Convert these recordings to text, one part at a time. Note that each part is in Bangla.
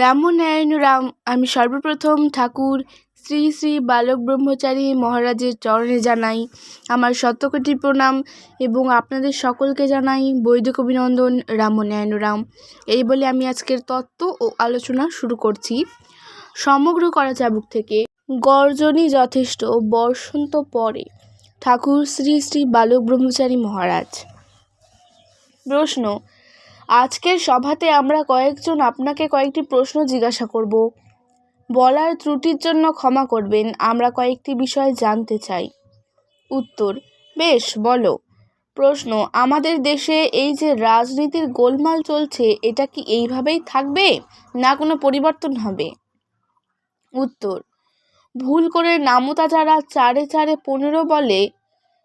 রামনারায়ণ রাম, আমি সর্বপ্রথম ঠাকুর শ্রী শ্রী বালক ব্রহ্মচারী মহারাজের চরণে জানাই আমার শতকোটি প্রণাম এবং আপনাদের সকলকে জানাই বৈদিক অভিনন্দন রামনারায়ণ রাম। এই বলে আমি আজকের তত্ত্ব ও আলোচনা শুরু করছি। সমগ্র করা চাবুক থেকে গর্জনই যথেষ্ট বসন্ত পরে ঠাকুর শ্রী শ্রী বালক ব্রহ্মচারী মহারাজ। প্রশ্ন আজকের সভাতে আমরা কয়েকজন আপনাকে কয়েকটি প্রশ্ন জিজ্ঞাসা করব। বলার ত্রুটির জন্য ক্ষমা করবেন, আমরা কয়েকটি বিষয় জানতে চাই। উত্তর, বেশ, বলো। প্রশ্ন, আমাদের দেশে এই যে রাজনীতির গোলমাল চলছে, এটা কি এইভাবেই থাকবে, না কোনো পরিবর্তন হবে? উত্তর, ভুল করে নামতা যারা চারে চারে পনেরো বলে,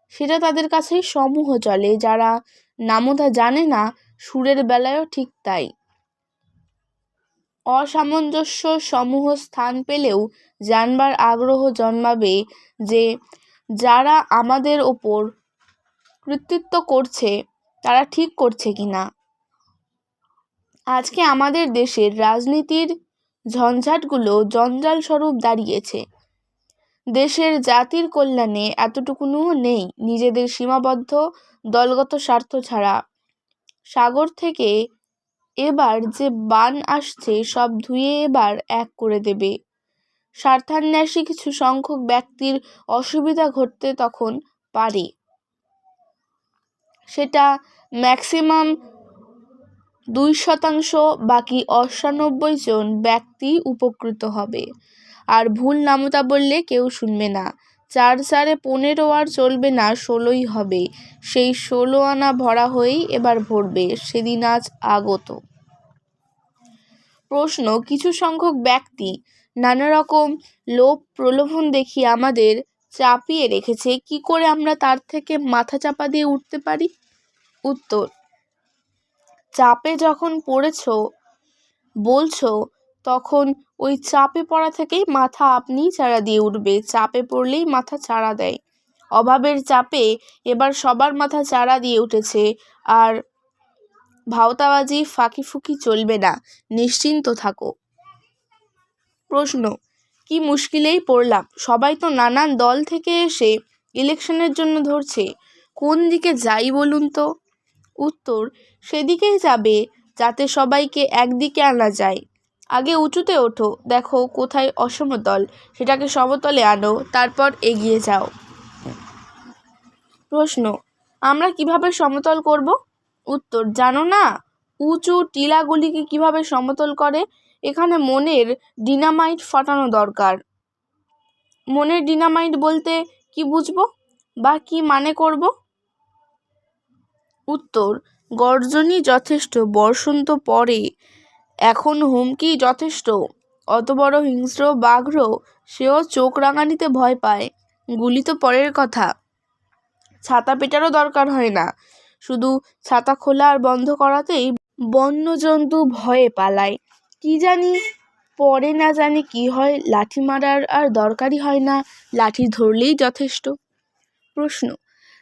সেটা তাদের কাছেই সমূহ চলে। যারা নামতা জানে না সুরের বেলায়ও ঠিক তাই। অসামঞ্জস্য সমূহ স্থান পেলেও জানবার আগ্রহ জন্মাবে যে, যারা আমাদের ওপর কর্তৃত্ব করছে, তারা ঠিক করছে কি না আজকে আমাদের দেশের রাজনীতির ঝঞ্ঝাটগুলো জঞ্জাল স্বরূপ দাঁড়িয়েছে। দেশের জাতির কল্যাণে এতটুকুনও নেই, নিজেদের সীমাবদ্ধ, দলগত স্বার্থ ছাড়া। সাগর থেকে এবার যে বান আসছে, সব ধুয়ে এবার এক করে দেবে। স্বার্থান্বেষী কিছু সংখ্যক ব্যক্তির অসুবিধা ঘটতে তখন পারে। সেটা ম্যাক্সিমাম দুই শতাংশ, বাকি অষ্টানব্বই জন ব্যক্তি উপকৃত হবে। আর ভুল নামতা বললে কেউ শুনবে না। চার চারে পনেরো আর চলবে না, ষোলোই হবে। সেই ষোলো আনা ভরা হয়েই এবার ভরবে, সেদিন আজ আগত। প্রশ্ন, কিছু সংখ্যক ব্যক্তি নানা রকম লোভ প্রলোভন দেখিয়ে আমাদের চাপিয়ে রেখেছে, কি করে আমরা তার থেকে মাথা চাপা দিয়ে উঠতে পারি? উত্তর, চাপে যখন পড়েছ, বলছো তখন ওই চাপে পড়া থেকেই মাথা আপনিই চারা দিয়ে উঠবে। চাপে পড়লেই মাথা চারা দেয়। অভাবের চাপে এবার সবার মাথা চারা দিয়ে উঠেছে। আর ভাওতাবাজি ফাঁকি ফুকি চলবে না। নিশ্চিন্ত থাকো। প্রশ্ন, কি মুশকিলেই পড়লাম? সবাই তো নানান দল থেকে এসে ইলেকশনের জন্য ধরছে। কোন দিকে যাই বলুন তো? উত্তর, সেদিকেই যাবে, যাতে সবাইকে একদিকে আনা যায়। আগে উঁচুতে ওঠো, দেখো কোথায় অসমতল সেটাকে সমতলে আনো, তারপর এগিয়ে যাও। প্রশ্ন, আমরা কীভাবে সমতল করব? উত্তর, জানো না? উঁচু টিলাগুলিকে কীভাবে সমতল করে? এখানে মনের ডিনামাইট ফাটানো দরকার। মনের ডিনামাইট বলতে কি বুঝব বা কি মানে করব? উত্তর, গর্জনই যথেষ্ট বসন্ত পরে এখন হুমকি যথেষ্ট। অত বড় হিংস্র বাঘ্র সেও চোখ রাঙানিতে ভয় পায়। গুলি তো পরের কথা। ছাতা পেটারও দরকার হয় না। শুধু ছাতা খোলা আর বন্ধ করাতেই বন্যজন্তু ভয়ে পালায়। কি জানি, পরে না জানি কি হয়, লাঠি মারার আর দরকারই হয় না। লাঠি ধরলেই যথেষ্ট। প্রশ্ন,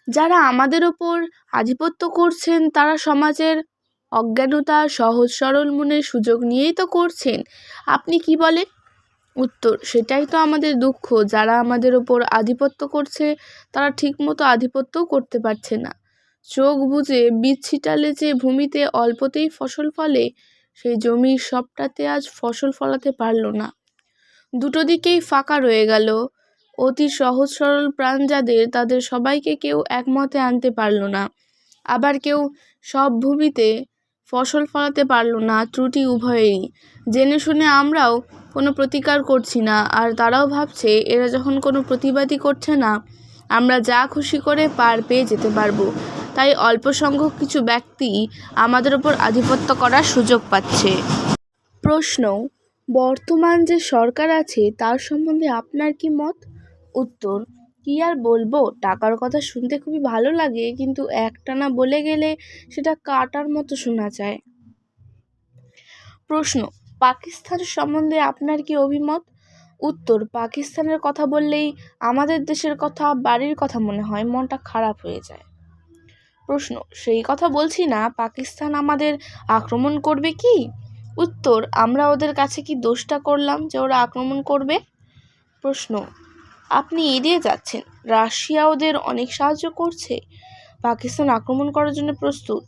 যারা আমাদের ওপর আধিপত্য করছেন, তারা সমাজের অজ্ঞানতা, সহজ, সরল মনের সুযোগ নিয়েই তো করছেন। আপনি কি বলেন? উত্তর, সেটাই তো আমাদের দুঃখ। যারা আমাদের ওপর আধিপত্য করছে, তারা ঠিকমতো আধিপত্যও করতে পারছে না। চোখ বুঝে বীজ ছিটালে যে ভূমিতে অল্পতেই ফসল ফলে, সেই জমির সবটাতে আজ ফসল ফলাতে পারল না। দুটো দিকেই ফাঁকা রয়ে গেল। অতি সহজ, সরল প্রাণ যাদের, তাদের সবাইকে কেউ একমতে আনতে পারল না। আবার কেউ সব ভূমিতে ফসল ফলাতে পারল না, ত্রুটি উভয়েরই। জেনে শুনে আমরাও কোনো প্রতিকার করছি না, আর তারাও ভাবছে এরা যখন কোনো প্রতিবাদই করছে না, আমরা যা খুশি করে পার পেয়ে যেতে পারব। তাই অল্প সংখ্যক কিছু ব্যক্তি আমাদের ওপর আধিপত্য করার সুযোগ পাচ্ছে। প্রশ্ন, বর্তমান যে সরকার আছে তার সম্বন্ধে আপনার কি মত? উত্তর কী আর বলব? টাকার কথা শুনতে খুবই ভালো লাগে, কিন্তু একটানা বলে গেলে সেটা কাটার মতো শোনা যায়। প্রশ্ন, পাকিস্তান সম্বন্ধে আপনার কি অভিমত? উত্তর, পাকিস্তানের কথা বললেই আমাদের দেশের কথা, বাড়ির কথা মনে হয়, মনটা খারাপ হয়ে যায়। প্রশ্ন, সেই কথা বলছি না, পাকিস্তান আমাদের আক্রমণ করবে কি? উত্তর, আমরা ওদের কাছে কি দোষটা করলাম যে ওরা আক্রমণ করবে? প্রশ্ন আপনি এড়িয়ে যাচ্ছেন। রাশিয়া ওদের অনেক সাহায্য করছে। পাকিস্তান আক্রমণ করার জন্য প্রস্তুত।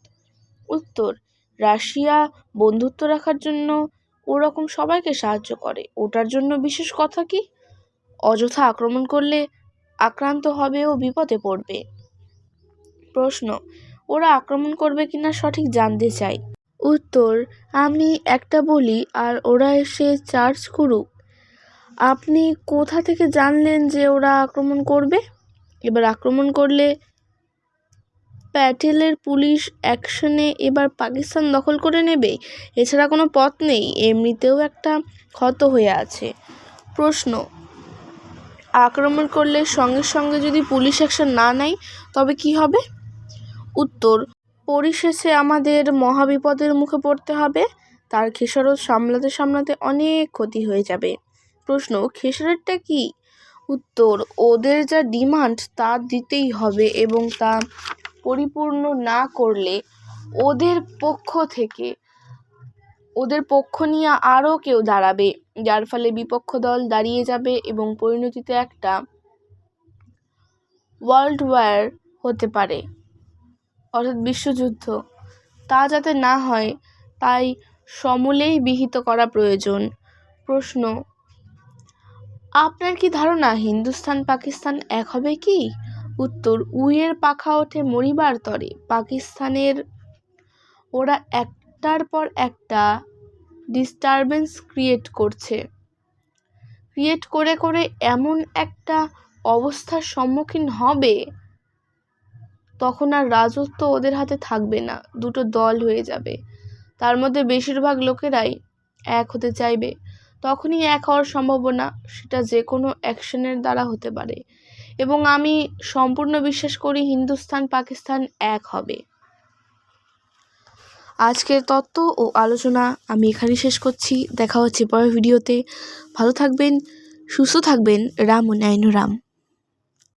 উত্তর, রাশিয়া বন্ধুত্ব রাখার জন্য ওরকম সবাইকে সাহায্য করে। ওটার জন্য বিশেষ কথা কি? অযথা আক্রমণ করলে আক্রান্ত হবে ও বিপদে পড়বে। প্রশ্ন, ওরা আক্রমণ করবে কিনা সঠিক জানতে চাই। উত্তর, আমি একটা বলি আর ওরা এসে চার্জ করুক। আপনি কোথা থেকে জানলেন যে ওরা আক্রমণ করবে? এবার আক্রমণ করলে প্যাটেলের পুলিশ অ্যাকশনে এবার পাকিস্তান দখল করে নেবে? এছাড়া কোনো পথ নেই। এমনিতেও একটা ক্ষত হয়ে আছে। প্রশ্ন, আক্রমণ করলে সঙ্গে সঙ্গে যদি পুলিশ অ্যাকশন না নেয়, তবে কি হবে? উত্তর, পরিশেষে আমাদের মহাবিপদের মুখে পড়তে হবে। তার খেসারত সামলাতে সামলাতে অনেক ক্ষতি হয়ে যাবে। প্রশ্ন, খেসারতটা কি? উত্তর, ওদের যা ডিমান্ড তা দিতেই হবে এবং তা পরিপূর্ণ না করলে ওদের পক্ষ থেকে, ওদের পক্ষ নিয়ে আরও কেউ দাঁড়াবে, যার ফলে বিপক্ষ দল দাঁড়িয়ে যাবে এবং পরিণতিতে একটা ওয়ার্ল্ড ওয়ার হতে পারে। অর্থাৎ বিশ্বযুদ্ধ। তা যাতে না হয়, তাই সমূলেই বিহিত করা প্রয়োজন। প্রশ্ন আপনার কি ধারণা হিন্দুস্তান, পাকিস্তান এক হবে কি? উত্তর, উইয়ের পাখা ওঠে মরিবার তরে। পাকিস্তানের ওরা একটার পর একটা ডিস্টারবেন্স ক্রিয়েট করছে। ক্রিয়েট করে করে এমন একটা অবস্থার সম্মুখীন হবে, তখন আর রাজত্ব ওদের হাতে থাকবে না। দুটো দল হয়ে যাবে। তার মধ্যে বেশিরভাগ লোকেরাই এক হতে চাইবে। তখনই এক হওয়ার সম্ভাবনা সেটা যে কোনো অ্যাকশনের দ্বারা হতে পারে। এবং আমি সম্পূর্ণ বিশ্বাস করি হিন্দুস্তান, পাকিস্তান এক হবে। আজকের তত্ত্ব ও আলোচনা আমি এখানে শেষ করছি। দেখা হচ্ছে পরের ভিডিওতে। ভালো থাকবেন, সুস্থ থাকবেন। রাম ও রাম।